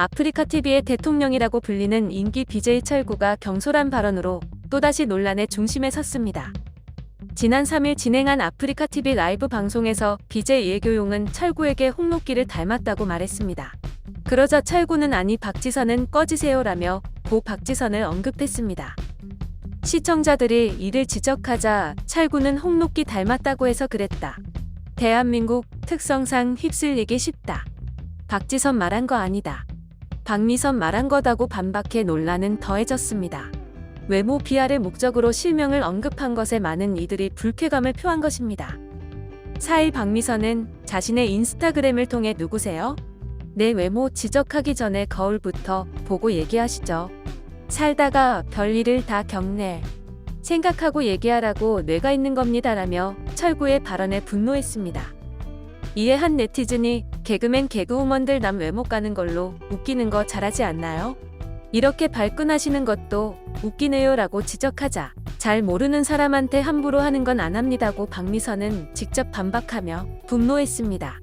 아프리카 TV의 대통령이라고 불리는 인기 BJ 철구가 경솔한 발언으로 또다시 논란의 중심에 섰습니다. 지난 3일 진행한 아프리카 TV 라이브 방송에서 BJ 예교용은 철구에게 홍록기를 닮았다고 말했습니다. 그러자 철구는 아니 박지선은 꺼지세요라며 고 박지선을 언급했습니다. 시청자들이 이를 지적하자 철구는 홍록기 닮았다고 해서 그랬다. 대한민국 특성상 휩쓸리기 쉽다. 박지선 말한 거 아니다. 박미선 말한 거다고 반박해 논란은 더해졌습니다. 외모 비하를 목적으로 실명을 언급한 것에 많은 이들이 불쾌감을 표한 것입니다. 4일 박미선은 자신의 인스타그램을 통해 누구세요? 내 외모 지적하기 전에 거울부터 보고 얘기하시죠. 살다가 별일을 다 겪네. 생각하고 얘기하라고 뇌가 있는 겁니다라며 철구의 발언에 분노했습니다. 이에 한 네티즌이 개그맨 개그우먼들 남 외모 까는 걸로 웃기는 거 잘하지 않나요? 이렇게 발끈하시는 것도 웃기네요 라고 지적하자 잘 모르는 사람한테 함부로 하는 건 안 합니다고 박미선은 직접 반박하며 분노했습니다.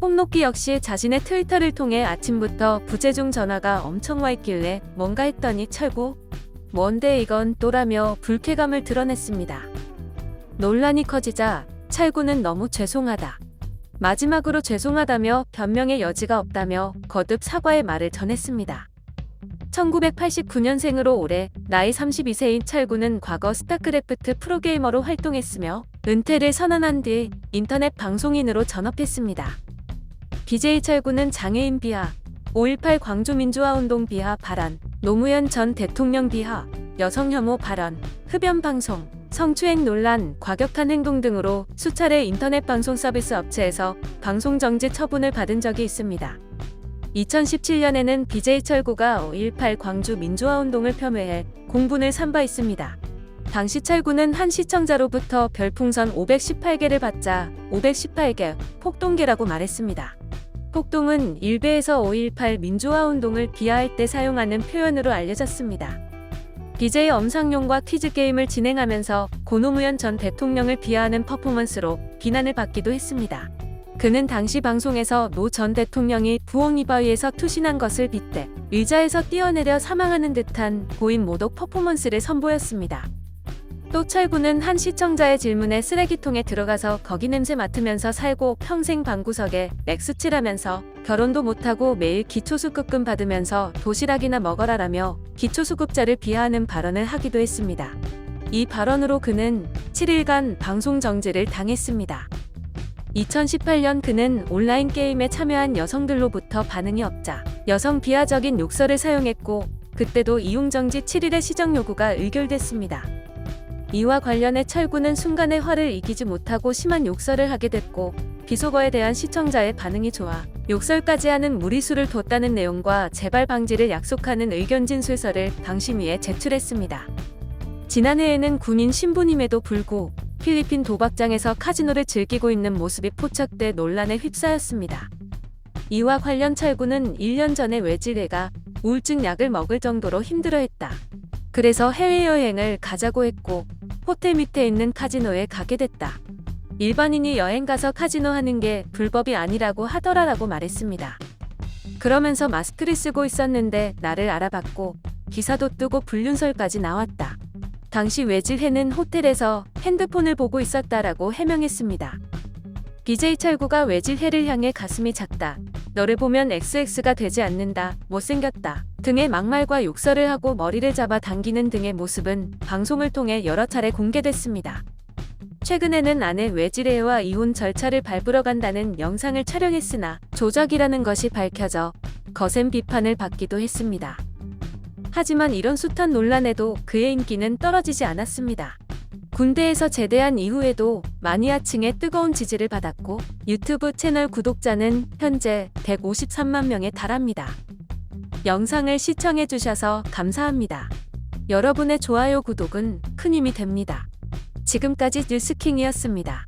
홍록기 역시 자신의 트위터를 통해 아침부터 부재중 전화가 엄청 와 있길래 뭔가 했더니 철구 뭔데 이건 또라며 불쾌감을 드러냈습니다. 논란이 커지자 철구는 너무 죄송하다. 마지막으로 죄송하다며 변명의 여지가 없다며 거듭 사과의 말을 전했습니다. 1989년생으로 올해 나이 32세인 철구는 과거 스타크래프트 프로게이머로 활동했으며 은퇴를 선언한 뒤 인터넷 방송인으로 전업했습니다. BJ 철구는 장애인 비하, 5.18 광주민주화운동 비하 발언, 노무현 전 대통령 비하, 여성 혐오 발언, 흡연 방송, 성추행 논란, 과격한 행동 등으로 수차례 인터넷 방송 서비스 업체에서 방송 정지 처분을 받은 적이 있습니다. 2017년에는 BJ 철구가 5.18 광주 민주화 운동을 폄훼해 공분을 산 바 있습니다. 당시 철구는 한 시청자로부터 별풍선 518개를 받자 518개 폭동계라고 말했습니다. 폭동은 일베에서 5.18 민주화 운동을 비하할 때 사용하는 표현으로 알려졌습니다. BJ 엄상용과 퀴즈게임을 진행하면서 고노무현 전 대통령을 비하하는 퍼포먼스로 비난을 받기도 했습니다. 그는 당시 방송에서 노 전 대통령이 부엌 이바위에서 투신한 것을 빗대 의자에서 뛰어내려 사망하는 듯한 고인 모독 퍼포먼스를 선보였습니다. 또 철구는 한 시청자의 질문에 쓰레기통에 들어가서 거기 냄새 맡으면서 살고 평생 방구석에 맥수칠하면서 결혼도 못하고 매일 기초수급금 받으면서 도시락이나 먹어라라며 기초수급자를 비하하는 발언을 하기도 했습니다. 이 발언으로 그는 7일간 방송 정지를 당했습니다. 2018년 그는 온라인 게임에 참여한 여성들로부터 반응이 없자 여성 비하적인 욕설을 사용했고 그때도 이용정지 7일의 시정 요구가 의결됐습니다. 이와 관련해 철구는 순간의 화를 이기지 못하고 심한 욕설을 하게 됐고 비속어에 대한 시청자의 반응이 좋아 욕설까지 하는 무리수를 뒀다는 내용과 재발 방지를 약속하는 의견 진술서를 방심위에 제출했습니다. 지난해에는 군인 신분임에도 불구 필리핀 도박장에서 카지노를 즐기고 있는 모습이 포착돼 논란에 휩싸였습니다. 이와 관련 철구는 1년 전에 외질애가 우울증 약을 먹을 정도로 힘들어했다. 그래서 해외여행을 가자고 했고 호텔 밑에 있는 카지노에 가게 됐다. 일반인이 여행 가서 카지노 하는 게 불법이 아니라고 하더라라고 말했습니다. 그러면서 마스크를 쓰고 있었는데 나를 알아봤고 기사도 뜨고 불륜설까지 나왔다. 당시 외질해는 호텔에서 핸드폰을 보고 있었다라고 해명했습니다. BJ 철구가 외질해를 향해 가슴이 작다. 너를 보면 XX가 되지 않는다. 못생겼다. 등의 막말과 욕설을 하고 머리를 잡아 당기는 등의 모습은 방송을 통해 여러 차례 공개됐습니다. 최근에는 아내 외지레와 이혼 절차를 밟으러 간다는 영상을 촬영했으나 조작이라는 것이 밝혀져 거센 비판을 받기도 했습니다. 하지만 이런 숱한 논란에도 그의 인기는 떨어지지 않았습니다. 군대에서 제대한 이후에도 마니아층의 뜨거운 지지를 받았고 유튜브 채널 구독자는 현재 153만 명에 달합니다. 영상을 시청해 주셔서 감사합니다. 여러분의 좋아요 구독은 큰 힘이 됩니다. 지금까지 뉴스킹이었습니다.